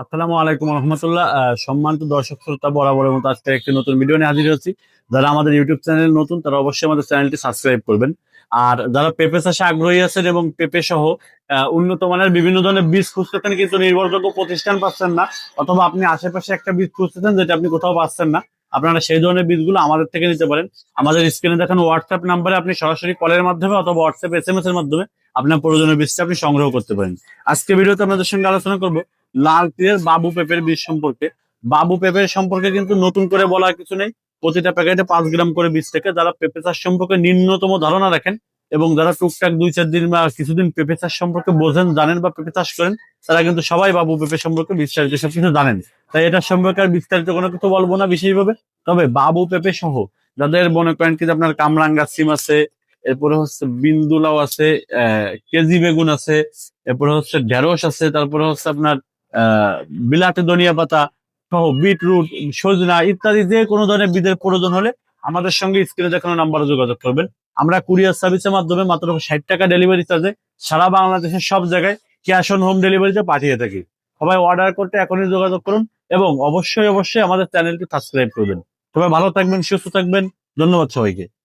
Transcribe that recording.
আসসালামু আলাইকুম রহমতুল্লাহ। সম্মানিত দর্শক শ্রোতা বরাবরের মতো আজকে একটি নতুন ভিডিও নিয়ে হাজির হচ্ছি যারা আমাদের ইউটিউব চ্যানেল নতুন, তারা অবশ্যই আমাদের চ্যানেলটি সাবস্ক্রাইব করবেন। আর যারা পেঁপে চাষে আগ্রহী আছেন এবং পেঁপে সহ উন্নত মানের বিভিন্ন ধরনের বীজ খুঁজতেছেন কিন্তু নির্ভরযোগ্য প্রতিষ্ঠান পাচ্ছেন না, অথবা আপনি আশেপাশে একটা বীজ খুঁজতেছেন যেটা আপনি কোথাও পাচ্ছেন না, আপনারা সেই ধরনের বীজগুলো আমাদের থেকে নিতে পারেন। আমাদের স্ক্রিনে দেখেন হোয়াটসঅ্যাপ নাম্বারে আপনি সরাসরি কলের মাধ্যমে অথবা হোয়াটসঅ্যাপ এস এস এর মাধ্যমে আপনার প্রয়োজনীয় বীজটা আপনি সংগ্রহ করতে পারেন। আজকে ভিডিওতে আপনাদের সঙ্গে আলোচনা করব লাল বাবু পেঁপের বীজ সম্পর্কে। বাবু পেঁপের সম্পর্কে কিন্তু নতুন করে বলার কিছু নেই। প্রতিটা প্যাকেটে পাঁচ গ্রাম করে বীজ থেকে যারা পেঁপে চাষ সম্পর্কে নিম্নতম ধারণা রাখেন এবং যারা টুকটাক দুই চার দিন বা কিছুদিন পেঁপে চাষ সম্পর্কে বোঝেন, জানেন বা পেঁপে চাষ করেন, তারা কিন্তু সবাই বাবু পেঁপে সম্পর্কে বিস্তারিত সবকিছু জানেন। তাই এটা সম্পর্কে আর বিস্তারিত কোনো কিছু বলব না বিশেষভাবে। তবে বাবু পেঁপে সহ যাদের মনে করেন কি আপনার কামরাঙ্গা সিম আছে, এরপরে হচ্ছে বিন্দুলাও আছে কেজি বেগুন আছে, এরপরে হচ্ছে ঢেঁড়স আছে, তারপরে হচ্ছে আপনার বিলাতি ধনিয়া পাতা সহ বিটরুট, সজনা ইত্যাদি যে কোনো ধরনের বীজের প্রয়োজন হলে আমাদের সঙ্গে স্ক্রিনে দেখানো নাম্বারে যোগাযোগ করবেন। আমরা কুরিয়ার সার্ভিসের মাধ্যমে মাত্র ষাট টাকা ডেলিভারি চার্জে সারা বাংলাদেশের সব জায়গায় ক্যাশ অন হোম ডেলিভারিতে পাঠিয়ে থাকি। সবাই অর্ডার করতে এখনই যোগাযোগ করুন এবং অবশ্যই অবশ্যই আমাদের চ্যানেলটি সাবস্ক্রাইব করবেন। সবাই ভালো থাকবেন, সুস্থ থাকবেন। ধন্যবাদ সবাইকে।